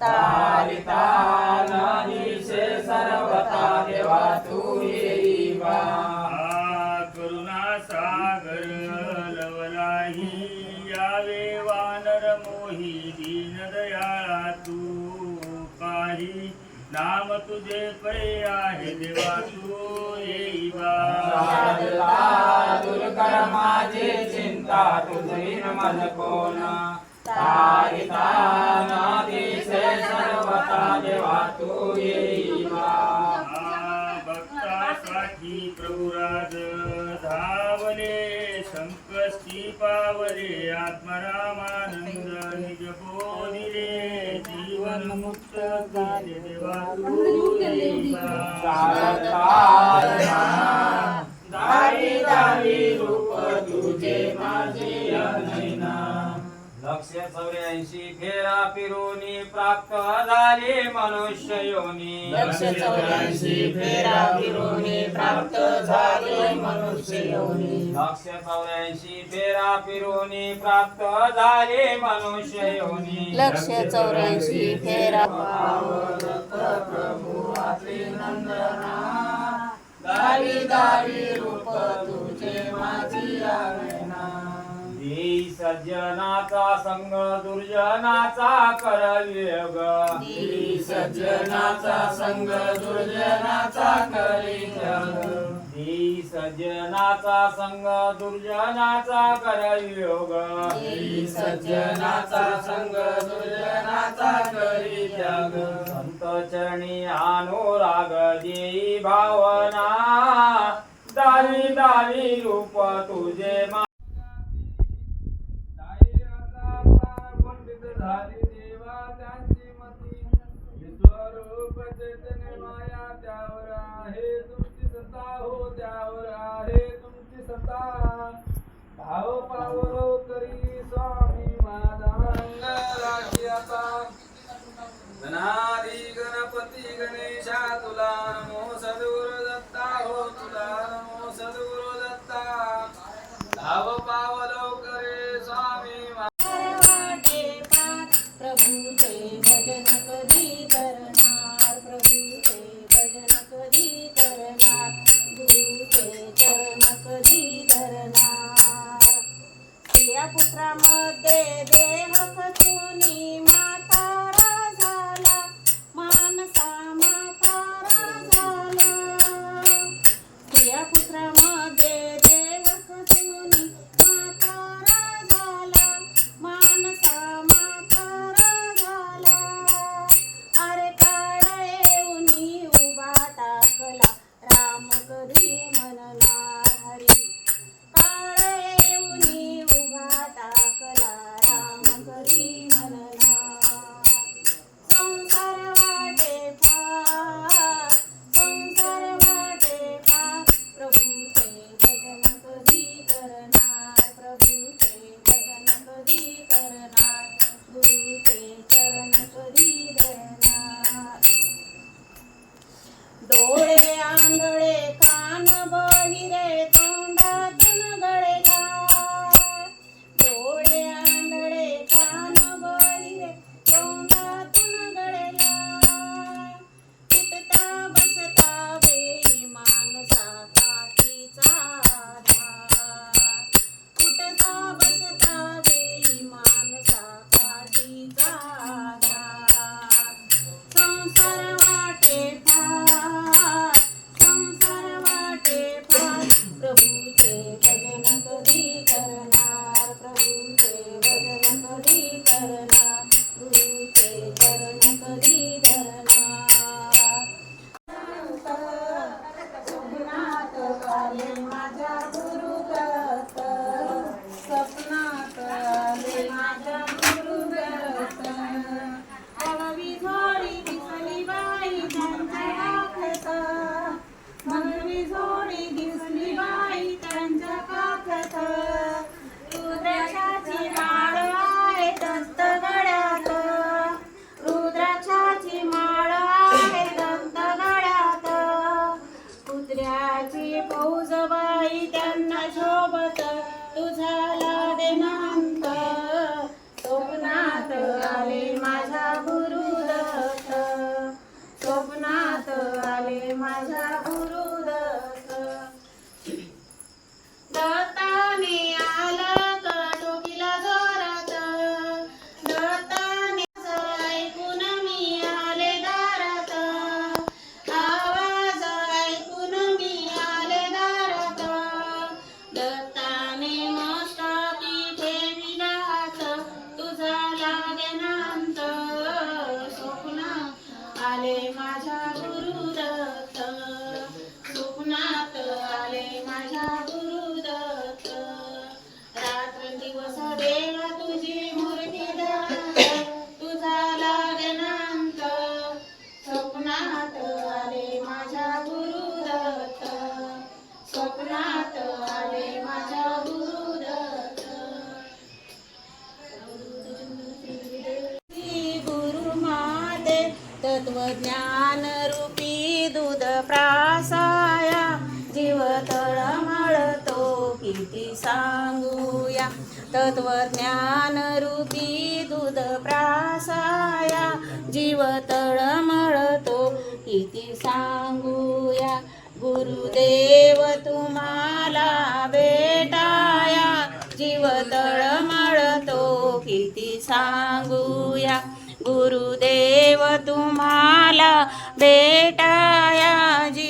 तारिता नाहीसे सर्वता देवा तू येईवा नाम तुझे पै आहे देवा तू येईवा शारदा दूर कर माझी चिंता तुझविन मज कोण? तारिता नाहीसे सर्वता देवा तू येईवा भक्तासाठी प्रभुराज धावले संकष्टी पावले आत्मरामानंद मुक्त झाले दारी दारी रूप तुझे माझे लक्ष चौऱ्याऐंशी फेरा फिरोनी प्राप्त झाले मनुष्य योनी लक्ष चौऱ्याऐंशी फेरा फिरोनी प्राप्त झाले मनुष्य योनी लक्ष चौऱ्याऐंशी फेरा फिरोनी प्राप्त झाले मनुष्य योनी लक्ष चौऱ्याऐंशी फेरा प्रभू आपले नंदना दारी दारी रूप तुझे माझी सज्जनाचा संग दुर्जनाचा करवियोग. देई सज्जनाचा संग दुर्जनाचा करी जग देई सज्जनाचा संग दुर्जनाचा करवियोग. देई सज्जनाचा संग दुर्जनाचा करी जग संत चरणी अनुराग देई भावना दारी दारी रूप तुझे मा verdade. प्रभूचे भजन कधी करणार? प्रभूचे भजन कधी करणार? गुरुचे चरण कधी धरणार स्त्रिया पुत्रामध्ये देह माझा गुरुरथ रूपी दूध प्रासाया जीव तळमळतो किती सांगूया. तत्वज्ञान रूपी दूध प्रासाया जीव तळमळतो किती सांगूया. गुरुदेव तुम्हाला भेटाया जीव तळमळतो किती सांगूया. गुरुदेव तुम्हाला भेटाया जी